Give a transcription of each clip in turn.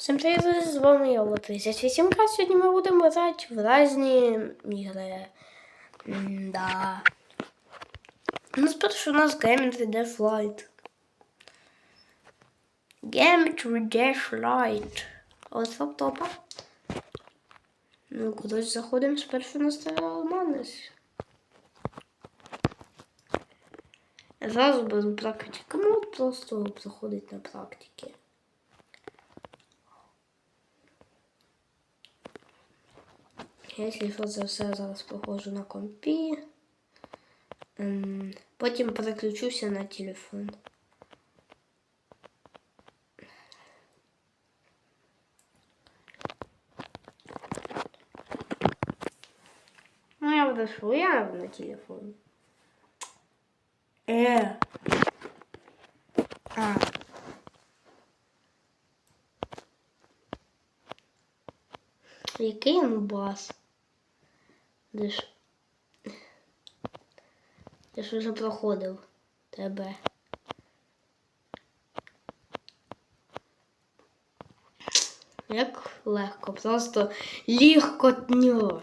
Всім привіт, з вами я 38 к Сьогодні ми будемо грати в різні ігри. Да. Ну, спершу у нас Game 3D Flight. Game 3D Flight. Ось топ. Ну, кудись заходимо спершу на Староманес. Я зразу беру практику. Ну, просто заходить на практики. Якщо що це все зараз проходжу на компі. Ем, Потім переключуся на телефон. Ну, я вдошу, я на телефоні. Е. А. Який я бас? Ж? Я ж вже проходив тебе. Як легко, просто легкотньо.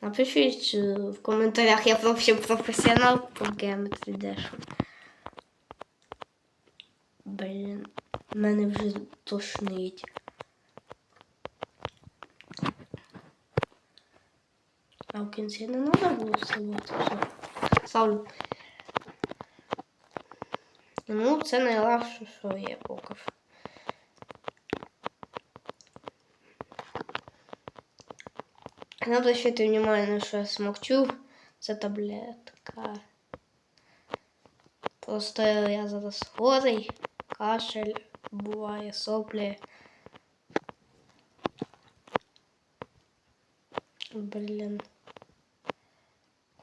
Напишіть е, в коментарях, я взагалі професіонал по геометрі дешу. Блін, мене вже тошнить. А в кінці не треба було вставати. Все. Ставлю. Ну, це найлегше, що є поки що. Надо обращати внимание, що я смокчу. Це таблетка. Просто я зараз хворий, кашель, буває соплі. Блін.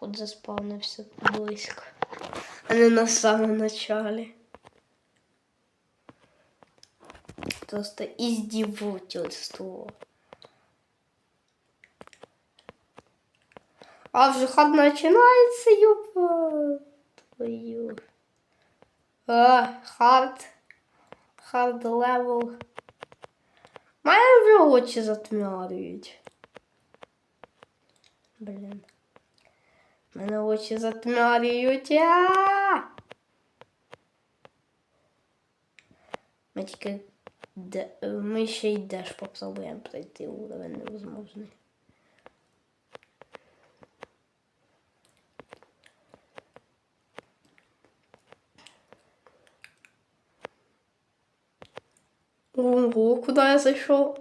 От заспавнився близько. А не на самому началі. Просто издевательство. А вже хат починається, юпа. Твою. А, хард. Хард левел. Мене вже очі затмярюють. Блін. Мене очі затмярюють. А! Ми тільки ми ще й деш попробуємо пройти уровень невозможний. Ого, куда я зайшов?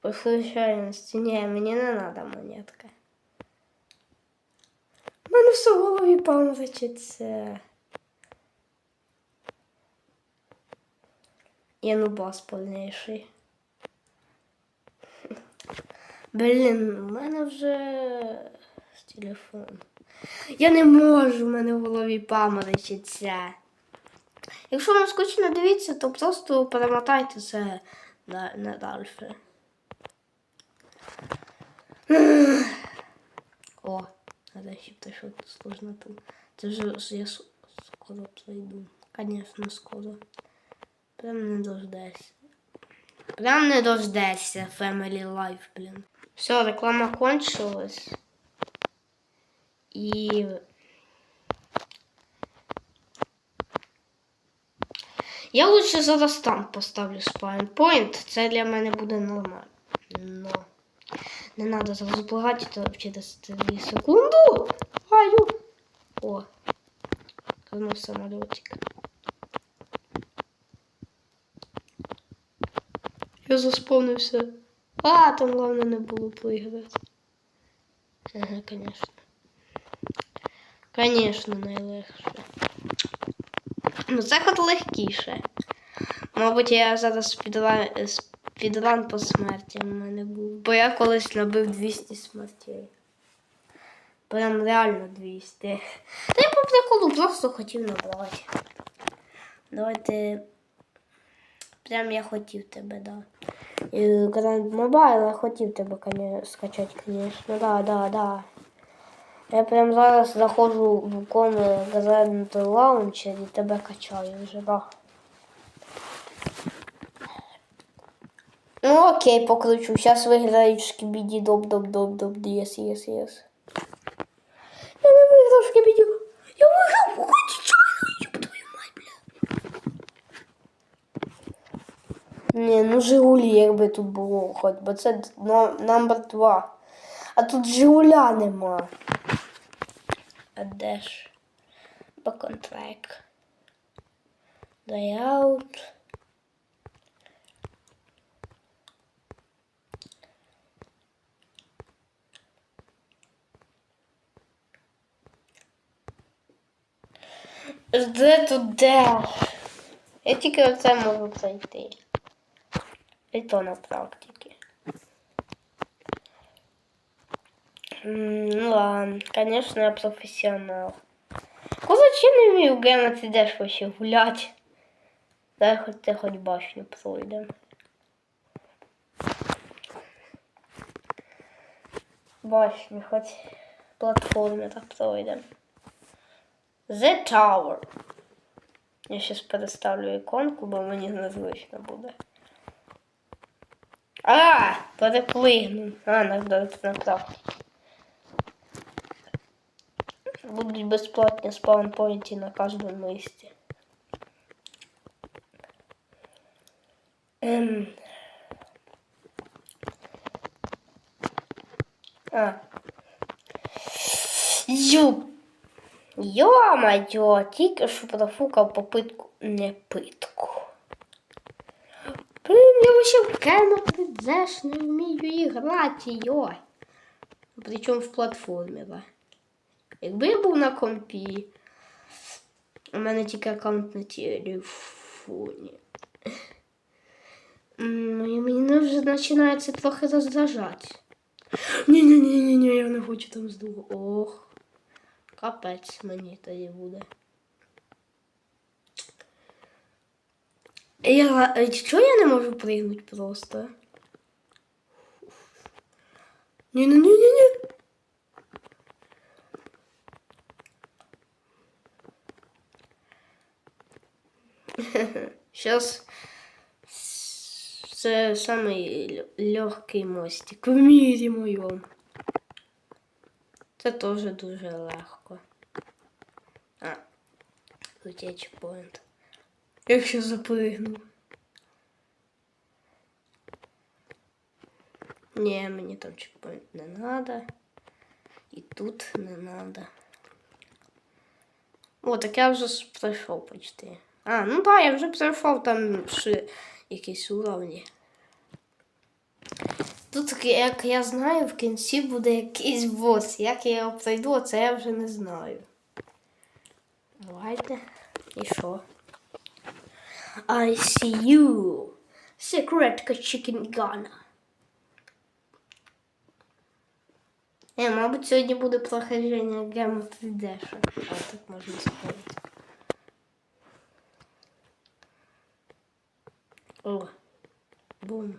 По случайности. Не, мені не надо монетка. У мене все в голові помрачиться. Я ну бас повніший. Блін, у мене вже телефон. Я не можу, в мене в голові паморочиться. Якщо вам скучно дивіться, то просто перемотайте це на, на далі. О, надо ще що сложно там. Це вже я скоро пройду. Конечно, скоро. Прям не дождешся. Прям не дождешся Family Life, блін. Все, реклама кончилась. І Я лучше зараз там поставлю спайнпоінт. Це для мене буде нормально. Но не треба зразу плагати то через 3 секунду. Аю. О. Вернув самолетик. Я заспавнився. А, там головне не було поіграти. Ага, конечно. Конечно, найлегше. Ну, це хоч легкіше. Мабуть, я зараз підран, по смерті в мене був. Бо я колись набив 200 смертей. Прям реально 200. Та я по приколу просто хотів набрати. Давайте. Прям я хотів тебе, да. І Grand Mobile я хотів тебе скачати, звісно. Да, да, да. Я прям зараз заходжу в коми газетний лаунчер і тебе качаю вже, да. Ну окей, покручу. Зараз виграють шкібіді доп доп доп доп єс єс єс. Я не виграв шкібіді. Я виграв хоч чайно, ёб твою мать, бля. Ні, ну Жигулі, якби тут було хоч, бо це номер два. А тут Жигуля нема. А де ж? Баконтрек. Layout. Де тут де? Я тільки оце можу пройти. І то на практиці. М, Ну ладно, конечно, я профессионал. Куда чи не вмію Гена, ти йдеш вообще гулять? Дай хоч ти хоч башню пройдем. Башню хоч платформи так пройдем. The Tower. Я сейчас переставлю іконку, бо мені незвично буде. А, переплигну. А, надо направо. Будуть безплатні спаунпойнти на кожному місці. Ем. А. Ю. Йо-моє, тільки що профукав попитку не питку. Блин, я вообще в Кена придеш, не вмію грати, йой. Причому в платформі, да. Якби я був на компі, у мене тільки аккаунт на телефоні. Мені вже починається трохи роздражати. Ні-ні-ні, я не хочу там здугу. Ох. Капець мені тоді буде. Я, е, чого я не можу пригнути просто? Ні-ні-ні-ні-ні. Сейчас це самий легкий мостик в мірі моєму. Це теж дуже легко. А, тут чекпоінт. Якщо запригну. Ні, мені там чекпоінт не надо. І тут не надо. О, так я вже с- пройшов почти. А, ну так, я вже пройшов там ще якісь уровні. Тут, як я знаю, в кінці буде якийсь бос. Як я його пройду, це я вже не знаю. Давайте. І що? I see you. Секретка Chicken Gunna. Е, мабуть, сьогодні буде прохождення Game of the Dash. А так можна спорити. Бум.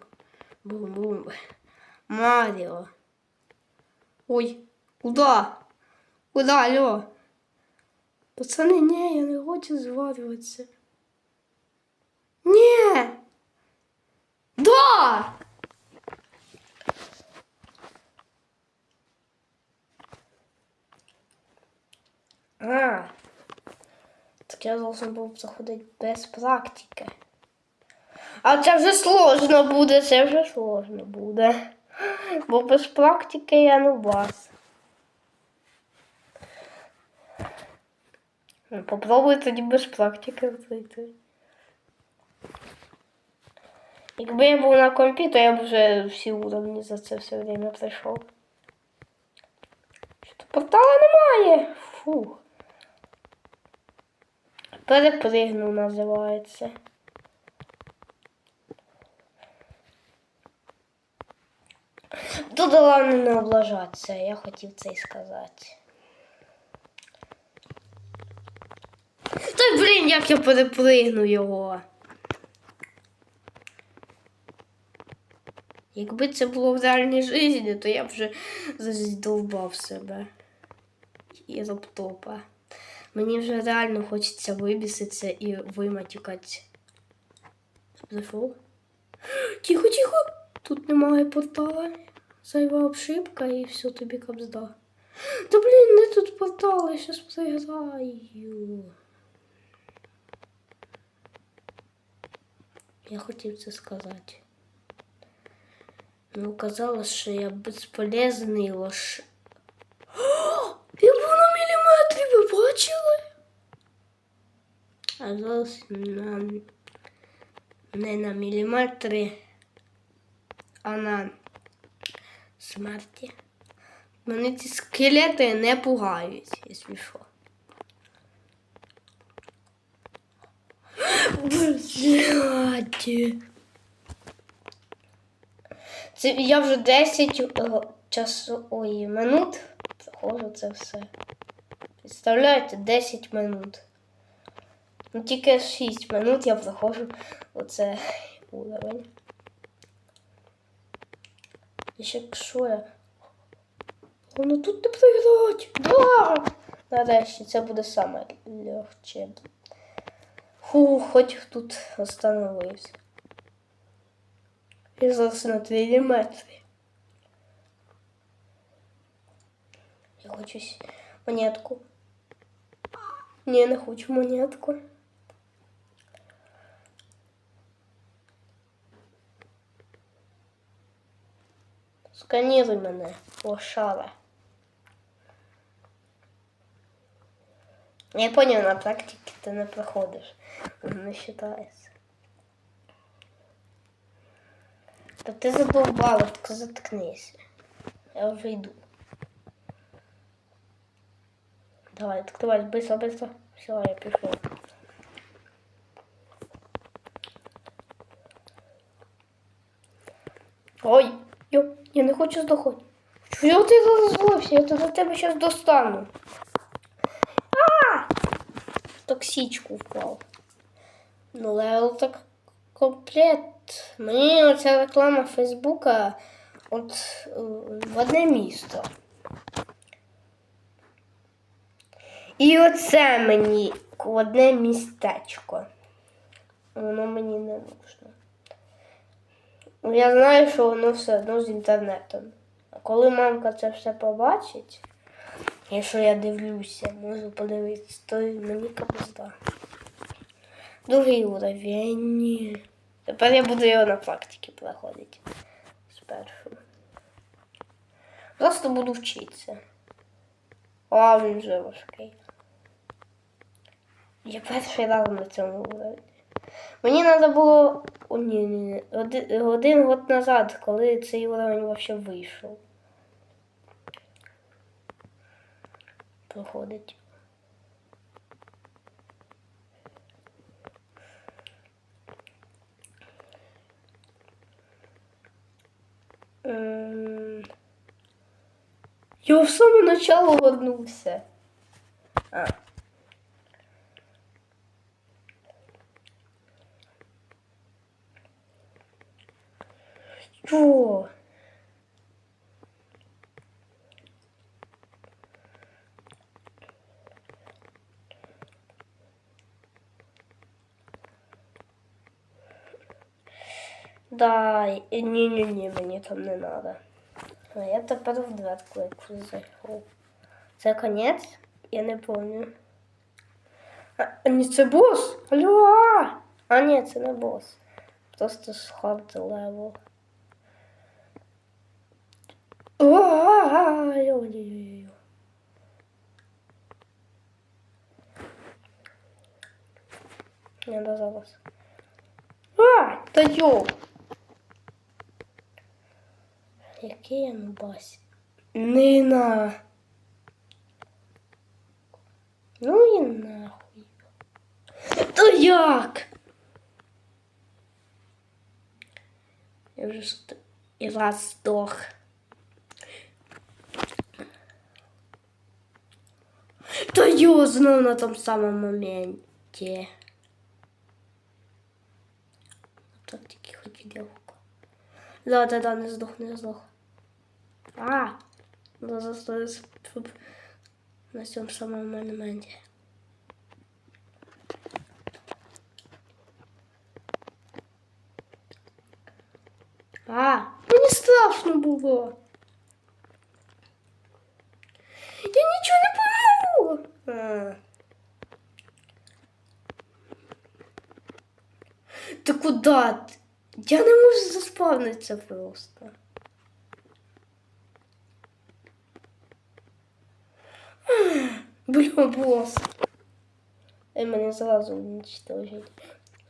Бум-бум. Маріо. Ой, куда? Куда, алло? Пацани, ні, я не хочу зварюватися. Ні! Да! А, так я должен був заходити без практики. А це вже сложно буде, це вже сложно буде. Бо без практики я не бас. Ну, Попробуй тоді без практики пройти. Якби я був на компі, то я б вже всі уровні за це все время пройшов. Що портала немає. Фу. Перепригнув називається. Тут головне не облажатися, я хотів це й сказати. Та блін, як я перепригну його. Якби це було в реальній житті, то я б вже задовбав себе. і лаптопа. Мені вже реально хочеться вибіситися і виматюкати. Зайшов? Тихо, тихо! Тут немає портала. Зайва обшивка і все тобі капзда. Та блін, не тут портал, я щас проіграю. Я хотів це сказати. Ну, казалось, що я безполезний лош. Я був на міліметрі, ви бачили? А зараз на... не на міліметри, а на смерті. Мене ці скелети не пугають, якщо що. Блядь. Це я вже 10 е, часу, ой, минут проходжу це все. Представляєте, 10 минут. Ну тільки 6 минут я проходжу оце уровень. Якщо я. Воно тут не проіграть. Да! Нарешті це буде саме легче. Фу, хоч тут остановився. І зараз на 3 метри. Я хочу монетку. Ні, не хочу монетку. Сканіруй мене, лошара. Я понял, на практике ти не проходиш. Воно не вважається. Та ти задовбала, так заткнися. Я вже йду. Давай, так давай, быстро, быстро. Все, я пішов. Ой, йо, я не хочу здохати. Чого ти роззвився? Я до тебе зараз достану. А! В токсичку впав. Ну, левел так комплект. Мені оця реклама Фейсбука от е, в одне місто. І оце мені одне містечко. Воно мені не нужно. Я знаю, що воно все одно з інтернетом. А коли мамка це все побачить, якщо я дивлюся, можу подивитися, то мені капозда. Другий уровень. Тепер я буду його на практиці проходити. Спершу. Просто буду вчитися. А він вже важкий. Я перший раз на цьому уровні. Мені треба було о, ні, ні. Один, один год назад, коли цей уровень взагалі вийшов. Проходить. Ем, Я в саме начало вернувся. А. Що? Да, ні-ні-ні, мені там не треба. А я тепер в дверку якусь зайшов. Це конець? Я не пам'ятаю. А, а ні, це бос? Алло! а! А ні, це не бос. Просто з хард Левел. Ой-ой-ой. Не до зараз. А, та йо. Який я нубась? Нина. Ну і нахуй. То як? Я вже і вас здох. Та йо, знов на тому самому моменті. Так тільки хоч легко. Да, да, да, не здох, не здох. А, да, застой, на цьому самому монументі. А, мені страшно було. Е, Ти куди? Я не можу заспавнитися просто. Блін, босс. Ей, мене зразу не читали.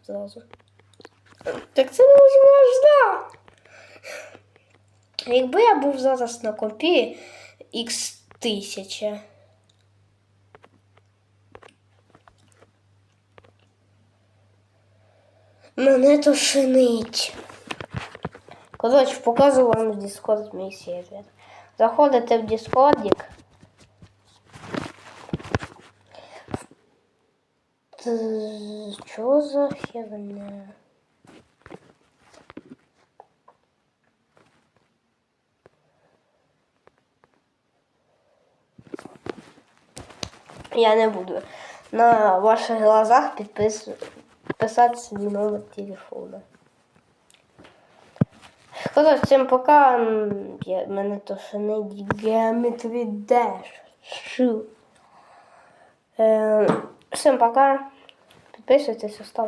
Зразу. Так це неможливо. Якби я був зараз на копі X1000. Мене то шинить. Коротше, показую вам Discord сервер. Заходите в Discordик. Т- Що за херня? Я не буду на ваших глазах підпис... писати свій номер телефона. Коротше, всім пока. М, Я, мене то ще не Geometry Dash. Шу. Е, всім пока. Підписуйтесь, ставте.